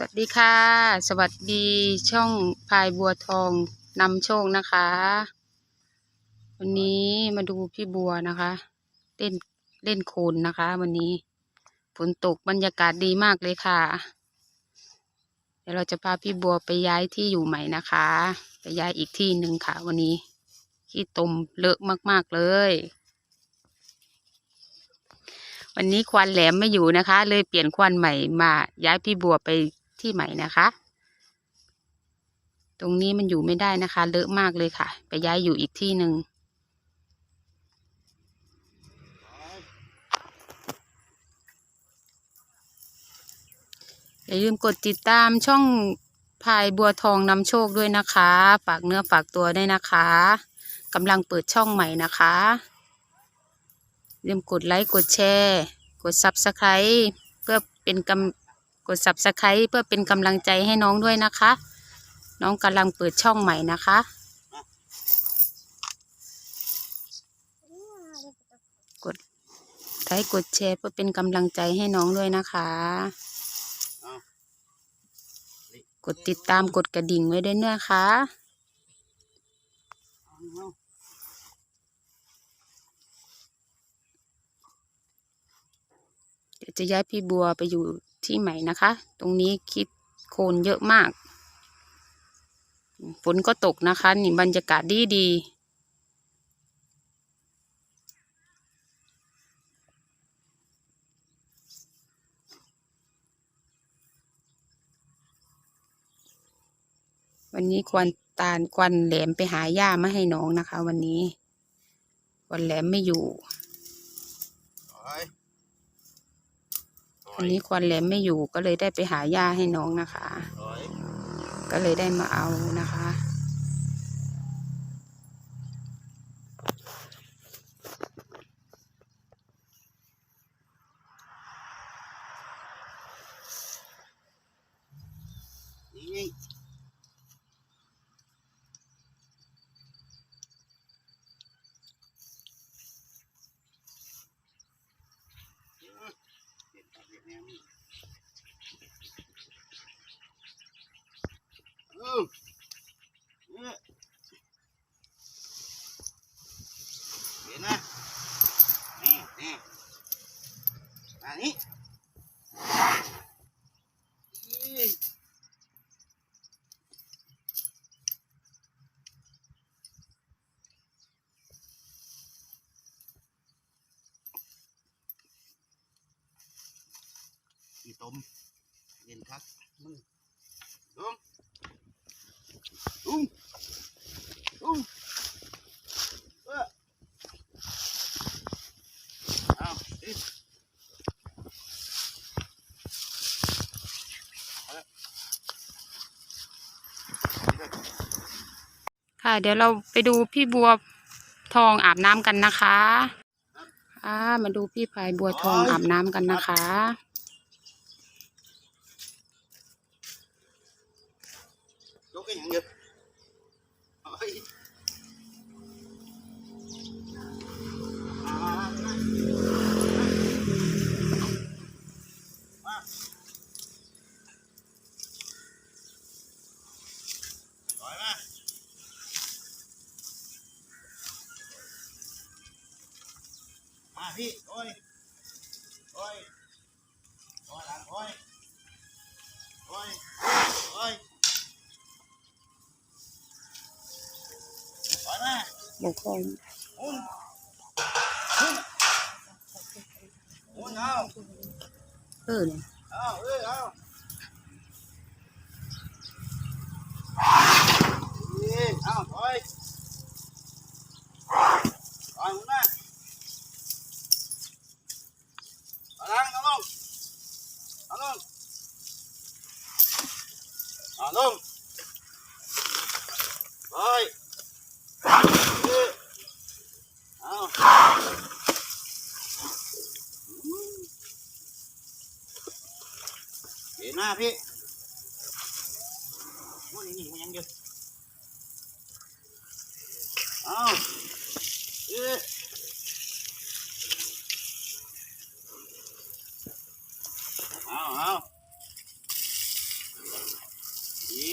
สวัสดีค่ะ สวัสดีช่องพายบัวทองนำโชคนะคะ วันนี้มาดูพี่บัวนะคะ เล่นเล่นโคลนนะคะ วันนี้ฝนตกบรรยากาศดีมากเลยค่ะ เดี๋ยวเราจะพาพี่บัวไปย้ายที่อยู่ใหม่นะคะ ไปย้ายอีกที่หนึ่งค่ะ วันนี้ที่ตมเลอะมาก ๆ เลย วันนี้ควันแหลมไม่อยู่นะคะ เลยเปลี่ยนควันใหม่มาย้ายพี่บัวไป ที่ใหม่นะคะ ตรงนี้มันอยู่ไม่ได้นะคะ เลอะมากเลยค่ะ ไปย้ายอยู่อีกที่หนึ่งอย่าลืมกดติดตามช่องพายบัวทองนำโชคด้วยนะคะ ฝากเนื้อฝากตัวด้วยนะคะกำลังเปิดช่องใหม่นะคะอย่าลืมกดไลค์ กดแชร์ กด subscribe เพื่อเป็นกำ กด subscribe เพื่อเป็นกำลังใจให้น้องด้วยนะคะ น้องกำลังเปิดช่องใหม่นะคะ กดไลค์กดแชร์เพื่อเป็นกำลังใจให้น้องด้วยนะคะ กดติดตามกดกระดิ่งไว้ด้วยนะคะ เดี๋ยวจะย้ายพี่บัวไปอยู่ ที่ใหม่นะคะ ตรงนี้คิดโคนเยอะมาก ฝนก็ตกนะคะ นี่บรรยากาศดีดีวันนี้ควันตาลควันแหลมไปหาหญ้ามาให้น้องนะคะ วันนี้ควันแหลมไม่อยู่ วันนี้ควันแหลมไม่อยู่ก็เลยได้ไปหาหญ้าให้น้องนะคะ ก็เลยได้มาเอานะคะ you ค่ะ เดี๋ยวเราไปดูพี่บัวทองอาบน้ำกันนะคะอ่ามาดูพี่พายบัวทองอาบน้ำกันนะคะยก cái nhận được Ôi. À, đi, thôi. Thôi. Thôi, làm thôi. Thôi. Thôi. Rồi mà. บอกพ่อ Uống. Uống. Uống nào. เออเนี่ย Ao, ê, ao. Ê, ao, thôi. Rồi, เดี๋ยวหน้าพี่วันนี้มันยังเยอะเอาเออเอาเอาอี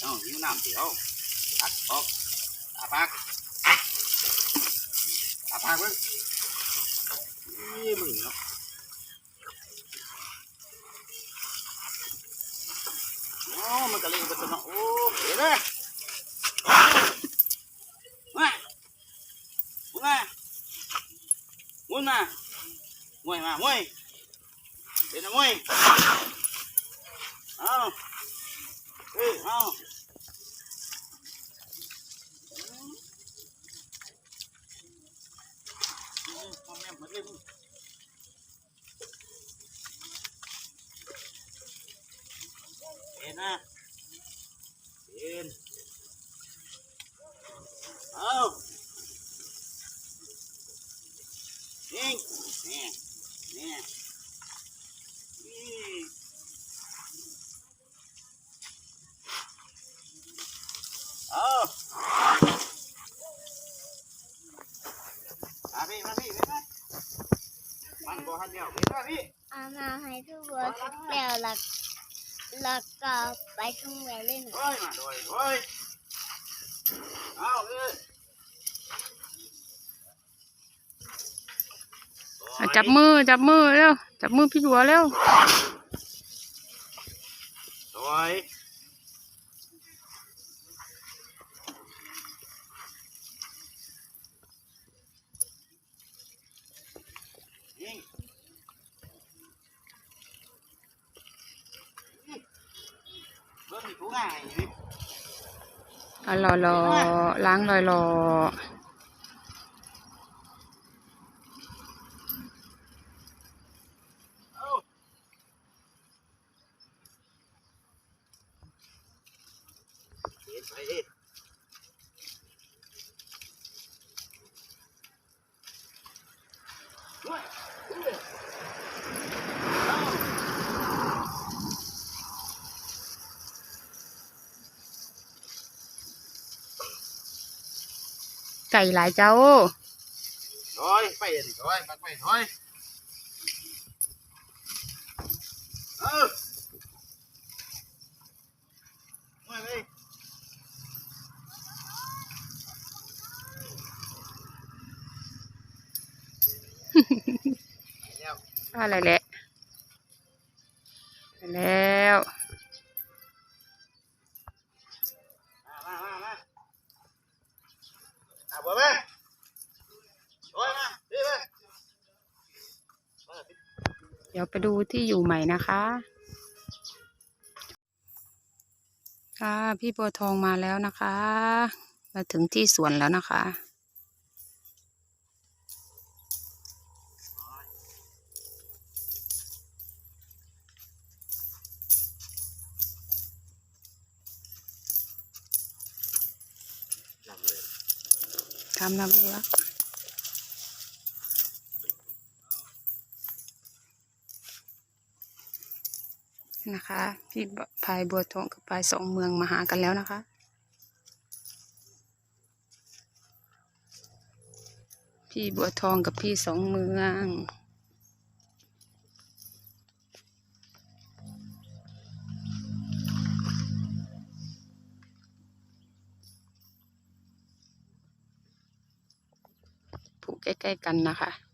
เอาหิวน้ำเดี๋ยวตักออกอาปากอาปากเว้ยนี่มึงเนาะ โอ้เดี๋ยวนะมามึงมามึงมามวยมามวยเป็นนะมวยเอาเอ้ยเอา พ่อแม่มาเล่นเอ็นนะเอ็นเอา นี่นี่นี่นี่เอามาพี่มาพี่มาพี่มันบ่ทันเดียวพี่มาพี่เอามาให้ จับมือจับมือเร็วจับมือพี่บัวเร็วสวยยิงเบิ่งนี่กูง่ายนี่อะรอรอล้างรอยรอเอาเฮ็ดไปเฮ็ดเฮ้ยเฮ้ยเอา ไก่หลายเจ้าถอยไปดิถอยปั กไปถอยเออมาเลยแล้วอะไรแหละแล้วมามามามาอะบัวมาถอยมาดิมามาดิเดี๋ยวไปดูที่อยู่ใหม่นะคะ ค่ะ พี่บัวทองมาแล้วนะคะ มาถึงที่สวนแล้วนะคะ ทำน้ำเลือนะคะพี่พายบัวทองกับพายสองเมืองมาหากันแล้วนะคะ พี่บัวทองกับพี่สองเมือง ใกล้ ๆ กันนะคะ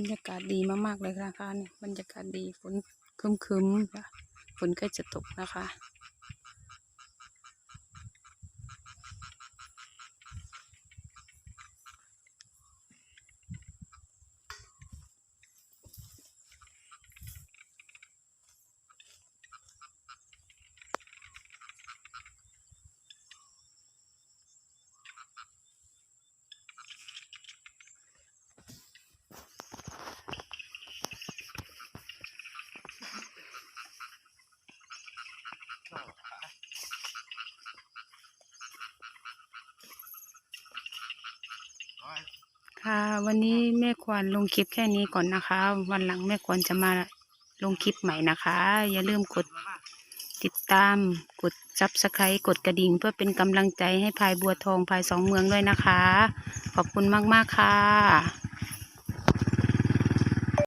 รรยากาศดีมากๆเลยนะคะนี่บรรยากาศดีฝนคึมๆค่ะฝนใกล้จะตกนะคะ ค่ะ วันนี้แม่ควรลงคลิปแค่นี้ก่อนนะคะ วันหลังแม่ควรจะมาลงคลิปใหม่นะคะ อย่าลืมกดติดตามกดซับสไครต์กดกระดิ่งเพื่อเป็นกำลังใจให้พายบัวทองพายสองเมืองด้วยนะคะ ขอบคุณมาก ๆ ค่ะ